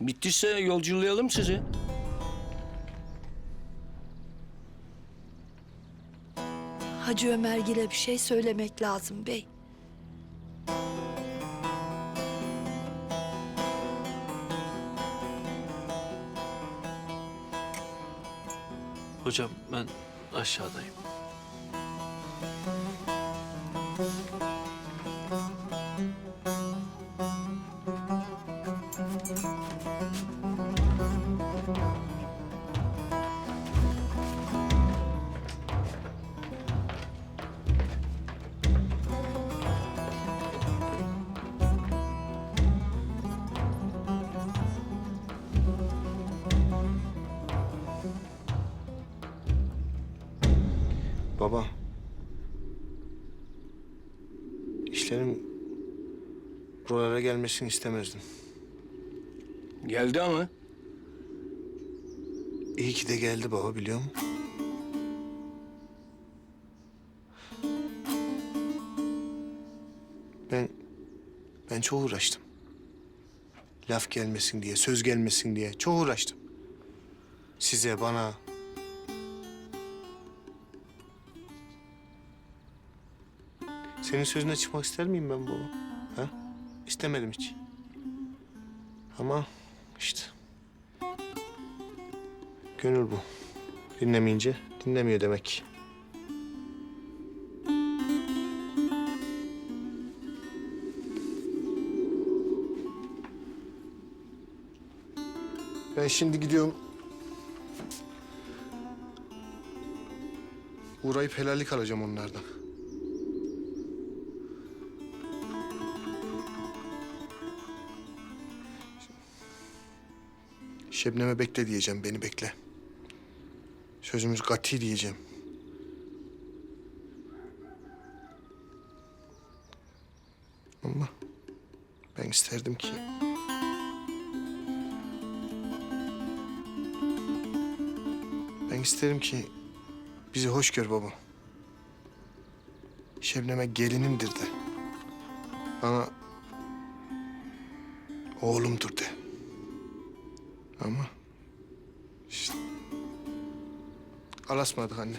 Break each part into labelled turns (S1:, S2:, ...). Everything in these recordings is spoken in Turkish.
S1: Bittiyse yolculayalım sizi.
S2: Hacı Ömergil'e bir şey söylemek lazım bey.
S3: Hocam ben aşağıdayım.
S4: Baba. İşlerin buralara gelmesini istemezdim.
S1: Geldi ama.
S4: İyi ki de geldi baba biliyor musun? Ben ben çok uğraştım. Laf gelmesin diye, söz gelmesin diye çok uğraştım. Size, bana. Senin sözüne çıkmak ister miyim ben baba? Ha? İstemedim hiç. Ama işte Gönül bu. Dinlemeyince dinlemiyor demek. Ben şimdi gidiyorum. Uğrayıp helallik alacağım onlardan. Şebnem'e bekle diyeceğim, beni bekle. Sözümüz kati diyeceğim. Ama ben isterdim ki... Ben isterim ki bizi hoş gör baba. Şebnem'e gelinimdir de. Bana oğlumdur de. Ama işte alasmadık anne.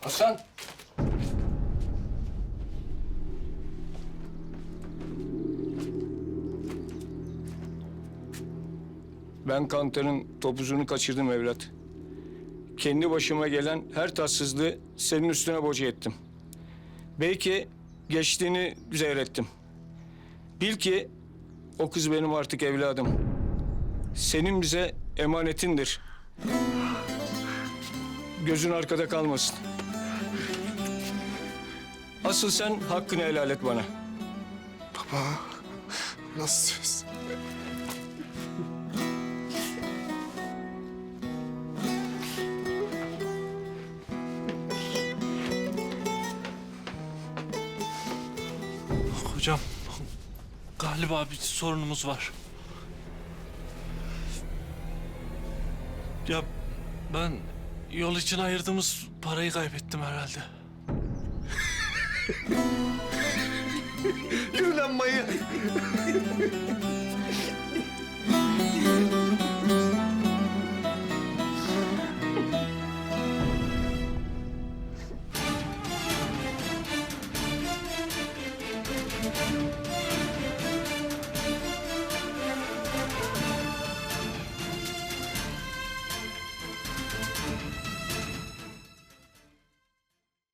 S1: Hasan. Ben kantarın topuzunu kaçırdım evlat. Kendi başıma gelen her tatsızlığı senin üstüne boca ettim. Belki geçtiğini seyrettim. Bil ki o kız benim artık evladım. Senin bize emanetindir. Gözün arkada kalmasın. Asıl sen hakkını helal et bana.
S4: Baba nasıl?
S3: Hocam galiba bir sorunumuz var. Ya ben yol için ayırdığımız parayı kaybettim herhalde.
S4: Yürü lan manyak.